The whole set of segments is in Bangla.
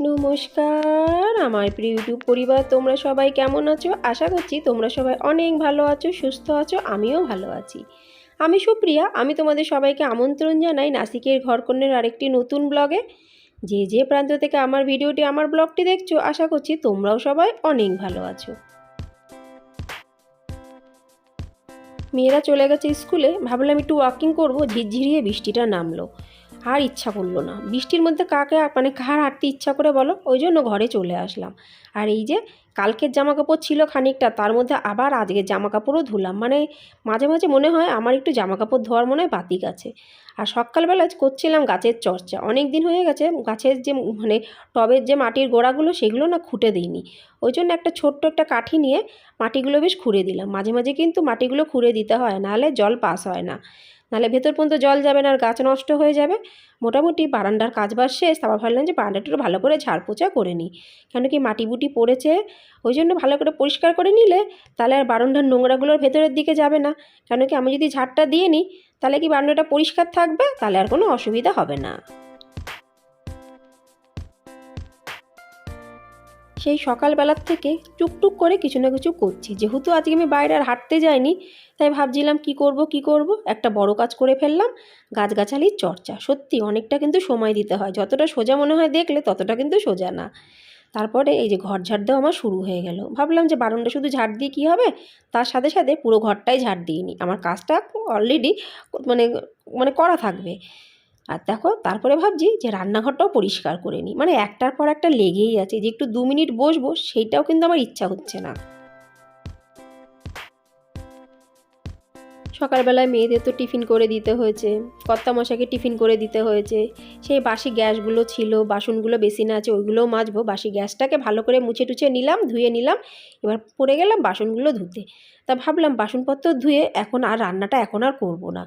নমস্কার, আমার প্রিয় ইউটিউব পরিবার, তোমরা সবাই কেমন আছো? আশা করছি তোমরা সবাই অনেক ভালো আছো, সুস্থ আছো, আমিও ভালো আছি। আমি সুপ্রিয়া, আমি তোমাদের সবাইকে আমন্ত্রণ জানাই নাসিকের ঘরকন্যের আরেকটি নতুন ব্লগে। যে যে প্রান্ত থেকে আমার ভিডিওটি, আমার ব্লগটি দেখছ, আশা করছি তোমরাও সবাই অনেক ভালো আছো। মেয়েরা চলে গেছে স্কুলে, ভাবলাম একটু ওয়াকিং করব, ঝিরঝিরিয়ে বৃষ্টিটা নামলো। আর ইচ্ছা করল না। বৃষ্টির মধ্যে কাকে মানে কার হাঁটতে ইচ্ছা করে বলো? ওই জন্য ঘরে চলে আসলাম। আর এই যে কালকের জামা কাপড় ছিল খানিকটা, তার মধ্যে আবার আজকের জামা কাপড়ও ধুলাম। মানে মাঝে মাঝে মনে হয় আমার একটু জামা কাপড় ধোয়ার মনে হয় বাতিক আছে। আর সকালবেলা করছিলাম গাছের চর্চা। অনেক দিন হয়ে গেছে, গাছের যে মানে টবের যে মাটির গোড়াগুলো সেগুলো না খুঁটে দিইনি। ওই জন্য একটা ছোট্ট একটা কাঠি নিয়ে মাটিগুলো বেশ খুঁড়ে দিলাম। মাঝে মাঝে কিন্তু মাটিগুলো খুঁড়ে দিতে হয়, নাহলে জল পাস হয় না। নাহলে ভেতর পর্যন্ত জল যাবে না আর গাছ নষ্ট হয়ে যাবে। মোটামুটি বারান্দার কাজ বাজ শেষ, তারপর ভাবলাম যে বারান্দাটা একটু ভালো করে ঝাড় পোছা করে নিই। কেন কি মাটি বুটি পড়েছে, ওই জন্য ভালো করে পরিষ্কার করে নিলে তাহলে আর বারান্দার নোংরাগুলোর ভেতরের দিকে যাবে না। কেন কি আমি যদি ঝাড়টা দিয়ে নিই, তাহলে কি বারান্দাটা পরিষ্কার থাকবে? তাহলে আর কোনো অসুবিধা হবে না। সেই সকালবেলার থেকে টুকটুক করে কিছু না কিছু করছি। যেহেতু আজকে আমি বাইরে আর হাঁটতে যাইনি, তাই ভাবছিলাম কি করব কি করব? একটা বড় কাজ করে ফেললাম, গাছগাছালির চর্চা। সত্যি, অনেকটা কিন্তু সময় দিতে হয়। যতটা সোজা মনে হয় দেখলে, ততটা কিন্তু সোজা না। তারপরে এই যে ঘর ঝাড় দেওয়া আমার শুরু হয়ে গেল। ভাবলাম যে বারণটা শুধু ঝাড় দিয়ে কী হবে? তার সাথে সাথে পুরো ঘরটাই ঝাড় দিইনি আমার কাজটা অলরেডি মানে মানে করা থাকবে। আর দেখো, তারপরে ভাবছি যে রান্নাঘরটাও পরিষ্কার করে নিই। মানে একটার পর একটা লেগেই আছে, যে একটু দু মিনিট বসবো, সেইটাও কিন্তু আমার ইচ্ছা হচ্ছে না। সকালবেলায় মেয়েদের তো টিফিন করে দিতে হয়েছে কর্তা মশাকে টিফিন করে দিতে হয়েছে। সেই বাসি গ্যাসগুলো ছিল, বাসনগুলো বেশি না আছে, ওইগুলোও মাজবো। বাসি গ্যাসটাকে ভালো করে মুছে টুছে নিলাম, ধুয়ে নিলাম, এবার পড়ে গেলাম বাসনগুলো ধুতে। তা ভাবলাম বাসনপত্র ধুয়ে এখন আর রান্নাটা এখন আর করব না।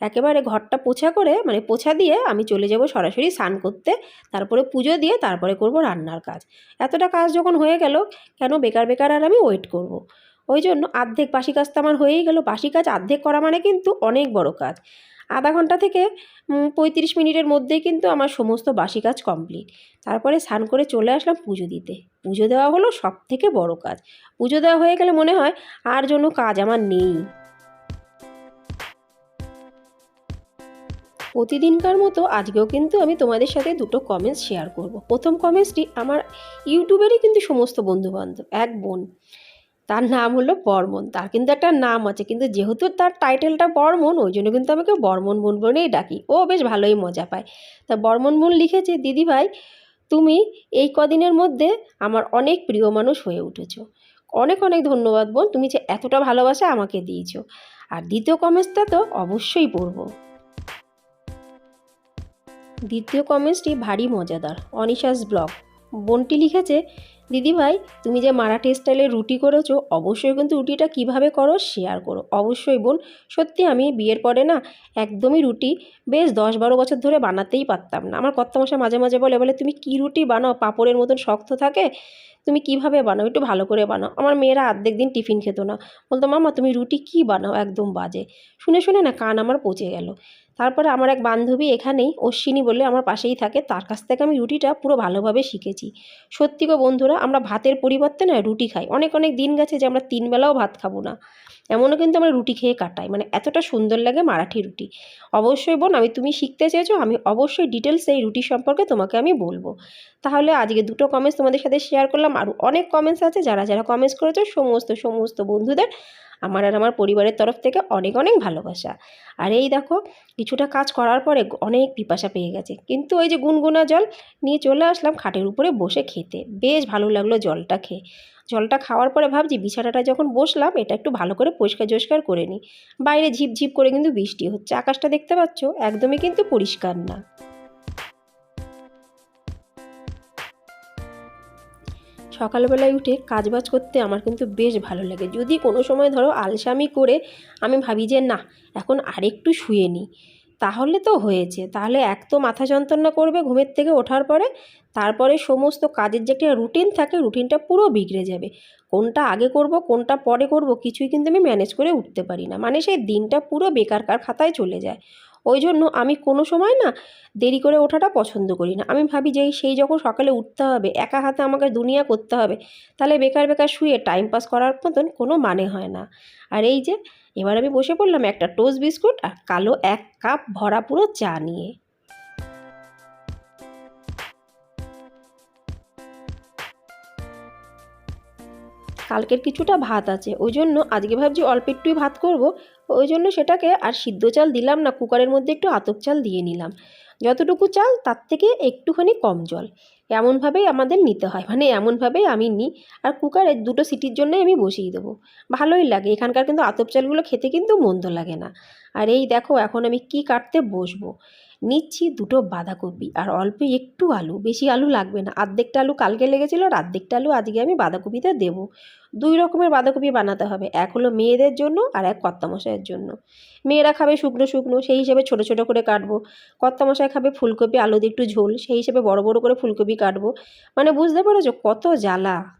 একেবারে ঘরটা পোছা করে মানে পোছা দিয়ে আমি চলে যাব সরাসরি স্নান করতে, তারপরে পুজো দিয়ে তারপরে করব রান্নার কাজ। এতটা কাজ যখন হয়ে গেল, কেন বেকার বেকার আর আমি ওয়েট করব। ওই জন্য আর্ধেক বাসি কাজ তো আমার হয়েই গেল। বাসি কাজ আর্ধেক করা মানে কিন্তু অনেক বড় কাজ। আধা ঘণ্টা থেকে পঁয়ত্রিশ মিনিটের মধ্যেই কিন্তু আমার সমস্ত বাসি কাজ কমপ্লিট তারপরে স্নান করে চলে আসলাম পুজো দিতে। পুজো দেওয়া হলো সব থেকে বড় কাজ। পুজো দেওয়া হয়ে গেলে মনে হয় আর জন্য কাজ আমার নেই। প্রতিদিনকার মতো আজকেও কিন্তু আমি তোমাদের সাথে দুটো কমেন্টস শেয়ার করব। প্রথম কমেন্টসটি আমার ইউটিউবেরই কিন্তু সমস্ত বন্ধুবান্ধব, এক বোন। তার নাম হলো বর্মন। তার কিন্তু একটা নাম আছে, কিন্তু যেহেতু তার টাইটেলটা বর্মন, ওই জন্য কিন্তু আমাকে বর্মন বোন বলেই ডাকি। ও বেশ ভালোই মজা পায়। তা বর্মন বোন লিখেছে, দিদি ভাই, তুমি এই কদিনের মধ্যে আমার অনেক প্রিয় মানুষ হয়ে উঠেছো। অনেক অনেক ধন্যবাদ বোন, তুমি যে এতটা ভালোবাসা আমাকে দিয়েছ। আর দ্বিতীয় কমেন্টসটা তো অবশ্যই পড়ব। দ্বিতীয় কমেন্টসটি ভারী মজাদার, অনিশাস ব্লগ। বোনটি লিখেছে, দিদিভাই, তুমি যে মারাঠি স্টাইলে রুটি করেছ, অবশ্যই কিন্তু রুটিটা কীভাবে করো শেয়ার করো। অবশ্যই বোন, সত্যি আমি বিয়ের পরে না একদমই রুটি বেশ দশ বারো বছর ধরে বানাতেই পারতাম না। আমার কর্তামশা মাঝে মাঝে বলে বলে, তুমি কী রুটি বানাও? পাপড়ের মতন শক্ত থাকে। তুমি কীভাবে বানাও? একটু ভালো করে বানাও। আমার মেয়েরা অর্ধেক দিন টিফিন খেত না। বলতো মামা তুমি রুটি কী বানাও? একদম বাজে। শুনে শুনে না কান আমার পচে গেল। তারপরে আমার এক বান্ধবী এখানেই অশ্বিনী বলে আমার পাশেই থাকে। তার কাছ থেকে আমি রুটিটা পুরো ভালোভাবে শিখেছি। সত্যি গো বন্ধুরা, আমরা ভাতের পরিবর্তে না রুটি খাই। অনেক অনেক দিন গেছে যে আমরা তিনবেলাও ভাত খাব না। এমনও কিন্তু আমরা রুটি খেয়ে কাটাই। মানে এতটা সুন্দর লাগে মারাঠি রুটি। অবশ্যই বোন, আমি তুমি শিখতে চেয়েছো, আমি অবশ্যই ডিটেলস এই রুটি সম্পর্কে তোমাকে আমি বলব। তাহলে আজকে দুটো কমেন্টস তোমাদের সাথে শেয়ার করলাম। আরও অনেক কমেন্টস আছে। যারা যারা কমেন্টস করেছ, সমস্ত সমস্ত বন্ধুদের আমার আর আমার পরিবারের তরফ থেকে অনেক অনেক ভালোবাসা। আর এই দেখো, কিছুটা কাজ করার পরে অনেক পিপাসা পেয়ে গেছে। কিন্তু ওই যে গুনগুনা জল নিয়ে চলে আসলাম খাটের উপরে বসে খেতে। বেশ ভালো লাগল জলটা খেয়ে। জলটা খাওয়ার পরে ভাবছি বিছানাটা যখন বসলাম, এটা একটু ভালো করে পরিষ্কার জরিষ্কার করে নিই। বাইরে ঝিপঝিপ করে কিন্তু বৃষ্টি হচ্ছে। আকাশটা দেখতে পাচ্ছ? একদমই কিন্তু পরিষ্কার না। সকালবেলায় উঠে কাজবাজ করতে আমার কিন্তু বেশ ভালো লাগে। যদি কোনো সময় ধরো আলসামি করে আমি ভাবি যে, না, এখন আরেকটু শুয়ে নিই তাহলে তো হয়েছে। তাহলে এক তো মাথা যন্ত্রণা করবে ঘুমের থেকে ওঠার পরে, তারপরে সমস্ত কাজের যে একটা রুটিন থাকে, রুটিনটা পুরো বিগড়ে যাবে। কোনটা আগে করব, কোনটা পরে করব, কিছুই কিন্তু আমি ম্যানেজ করে উঠতে পারি না। মানে সেই দিনটা পুরো বেকারকার খাতায় চলে যায়। ওই জন্য আমি কোনো সময় না দেরি করে ওঠাটা পছন্দ করি না। আমি ভাবি যে সেই যখন সকালে উঠতে হবে, একা হাতে আমাকে দুনিয়া করতে হবে, তাহলে বেকার বেকার শুয়ে টাইম পাস করার মতন কোনো মানে হয় না। আর এই যে, এবার আমি বসে পড়লাম একটা টোস্ট বিস্কুট আর কালো এক কাপ ভরা পুরো চা নিয়ে। কালকের কিছুটা ভাত আছে ওই জন্য আজকে ভাবছি অল্প একটুই ভাত করব ওই জন্য সেটাকে আর সিদ্ধ চাল দিলাম না, কুকারের মধ্যে একটু আতপ চাল দিয়ে নিলাম। যতটুকু চাল, তার থেকে একটুখানি কম জল। এমনভাবেই আমাদের নিতে হয় মানে এমনভাবেই আমি নিই। আর কুকারে দুটো সিটির জন্যই আমি বসিয়ে দেবো। ভালোই লাগে, এখানকার কিন্তু আতপ চালগুলো খেতে কিন্তু মন্দ লাগে না। আর এই দেখো, এখন আমি কি কাটতে বসবো? নিচ্ছি দুটো বাঁধাকপি আর অল্প একটু আলু, বেশি আলু লাগবে না। আর্ধেকটা আলু কালকে লেগেছিলো, আর আর্ধেকটা আলু আজকে আমি বাঁধাকপিতে দেবো। দুই রকমের বাঁধাকপি বানাতে হবে, এক হলো মেয়েদের জন্য আর এক কর্তামশাইয়ের জন্য। মেয়েরা খাবে শুকনো শুকনো, সেই হিসেবে ছোটো ছোটো করে কাটবো। কর্তামশাই খাবে ফুলকপি আলু দিয়ে একটু ঝোল, সেই হিসেবে বড় বড় করে ফুলকপি কাটবো। মানে বুঝতে পেরেছ কত জ্বালা?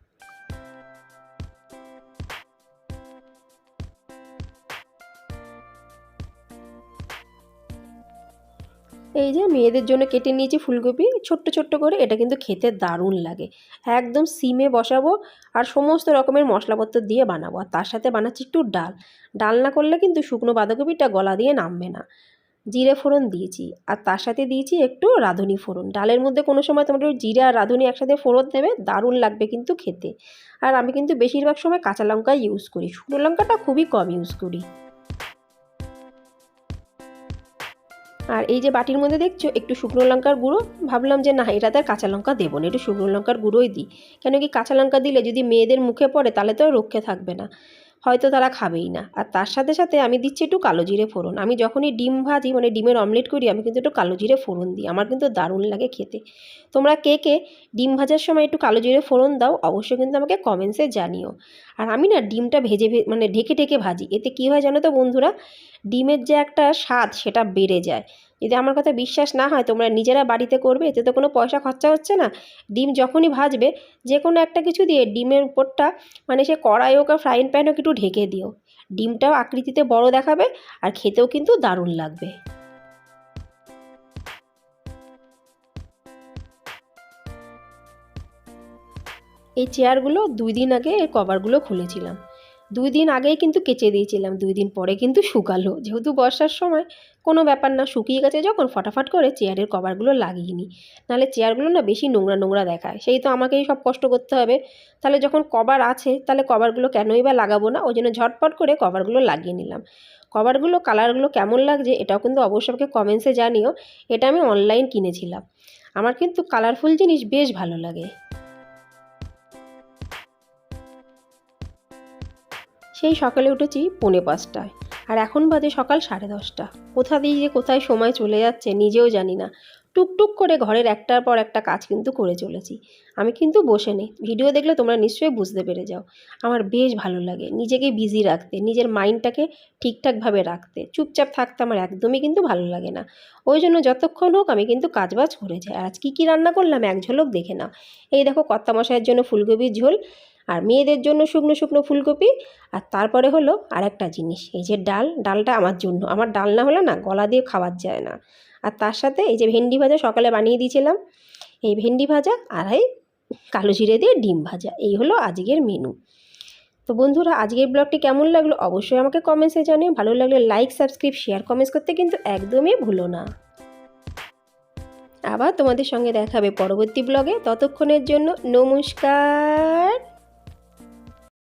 এই যে মেয়েদের জন্য কেটে নিয়েছি ফুলকপি, ছোট্ট ছোট্ট করে, এটা কিন্তু খেতে দারুণ লাগে। একদম সিমে বসাবো আর সমস্ত রকমের মশলাপত্র দিয়ে বানাবো। আর তার সাথে বানাচ্ছি একটু ডাল। ডাল না করলে কিন্তু শুকনো বাঁধাকপিটা গলা দিয়ে নামবে না। জিরে ফোড়ন দিয়েছি। আর তার সাথে দিয়েছি একটু রাঁধুনি ফোড়ন। ডালের মধ্যে কোনো সময় তোমরা জিরে আর রাঁধুনি একসাথে ফোড়ন দেবে, দারুণ লাগবে কিন্তু খেতে। আর আমি কিন্তু বেশিরভাগ সময় কাঁচা লঙ্কা ইউজ করি। শুকনো লঙ্কাটা খুবই কম ইউজ করি। আর এই যে বাটির মধ্যে দেখছ, একটু শুকনো লঙ্কার গুঁড়ো। ভাবলাম যে না এটাতে আর কাঁচা লঙ্কা দেবো না, একটু শুকনো লঙ্কার গুঁড়োই দিই। কেন কি কাঁচা লঙ্কা দিলে যদি মেয়েদের মুখে পড়ে, তাহলে তো রক্ষে থাকবে না। হয়তো তারা খাবেই না। আর তার সাথে সাথে আমি দিচ্ছি একটু কালো জিরে ফোড়ন। আমি যখনই ডিম ভাজি মানে ডিমের অমলেট করি, আমি কিন্তু একটু কালো জিরে ফোড়ন দিই। আমার কিন্তু দারুণ লাগে খেতে। তোমরা কে কে ডিম ভাজার সময় একটু কালো জিরে ফোড়ন দাও, অবশ্যই কিন্তু আমাকে কমেন্টসে জানিও। আর আমি না ডিমটা ভেজে মানে ঢেকে ঢেকে ভাজি। এতে কী হয় জানো তো বন্ধুরা? ডিমের যে একটা স্বাদ, সেটা বেড়ে যায়। যদি আমার কথা বিশ্বাস না হয় তোমরা নিজেরা বাড়িতে করবে, এতে তো কোনো পয়সা খরচা হচ্ছে না। ডিম যখনই ভাজবে যে কোনো একটা কিছু দিয়ে ডিমের উপরটা মানে সে কড়াই হোক আর ফ্রাইং প্যান হোক একটু ঢেকে দিও। ডিমটাও আকৃতিতে বড় দেখাবে আর খেতেও কিন্তু দারুণ লাগবে। এই চেয়ারগুলো দুই দিন আগে এর কভারগুলো খুলেছিলাম। দুই দিন আগেই কিন্তু কেচে দিয়েছিলাম, দুই দিন পরে কিন্তু শুকালো। যেহেতু বর্ষার সময় কোনো ব্যাপার না, শুকিয়ে গেছে যখন ফটাফট করে চেয়ারের কভারগুলো লাগিয়ে নিই। নাহলে চেয়ারগুলো না বেশি নোংরা নোংরা দেখায়। সেই তো আমাকেই সব কষ্ট করতে হবে। তাহলে যখন কভার আছে, তাহলে কভারগুলো কেনই বা লাগাবো না? ওই জন্য ঝটপট করে কভারগুলো লাগিয়ে নিলাম। কভারগুলো, কালারগুলো কেমন লাগছে এটাও কিন্তু অবশ্যই আমাকে কমেন্টসে জানিও। এটা আমি অনলাইন কিনেছিলাম। আমার কিন্তু কালারফুল জিনিস বেশ ভালো লাগে। সেই সকালে উঠেছি পৌনে পাঁচটায়। আর এখন বাজে সকাল সাড়ে দশটা। কোথা দিয়ে যে কোথায় সময় চলে যাচ্ছে নিজেও জানি না। টুকটুক করে ঘরের একটার পর একটা কাজ কিন্তু করে চলেছি। আমি কিন্তু বসে নেই। ভিডিও দেখলে তোমরা নিশ্চয়ই বুঝতে পেরে যাও। আমার বেশ ভালো লাগে নিজেকে বিজি রাখতে, নিজের মাইন্ডটাকে ঠিকঠাকভাবে রাখতে। চুপচাপ থাকতে আমার একদমই কিন্তু ভালো লাগে না। ওই জন্য যতক্ষণ হোক আমি কিন্তু কাজবাজ করে যাই। আজ কী কী রান্না করলাম এক ঝলক দেখে নাও। এই দেখো কর্তা মশাইয়ের জন্য ফুলকপির ঝোল। আর মেয়েদের জন্য শুকনো শুকনো ফুলকপি আর তারপরে হলো আর একটা জিনিস, এই যে ডাল, ডালটা আমার জন্য। আমার ডাল না হলে না গলা দিয়ে খাওয়ার যায় না। আর তার সাথে এই যে ভেন্ডি ভাজা সকালে বানিয়ে দিয়েছিলাম, এই ভেন্ডি ভাজা আর এই কালো জিরে দিয়ে ডিম ভাজা, এই হলো আজকের মেনু তো বন্ধুরা, আজকের ব্লগটি কেমন লাগল অবশ্যই আমাকে কমেন্টসে জানিও। ভালো লাগলে লাইক সাবস্ক্রাইব শেয়ার কমেন্টস করতে কিন্তু একদমই ভুলো না। আবার তোমাদের সঙ্গে দেখাবে পরবর্তী ব্লগে ততক্ষণের জন্য নমস্কার।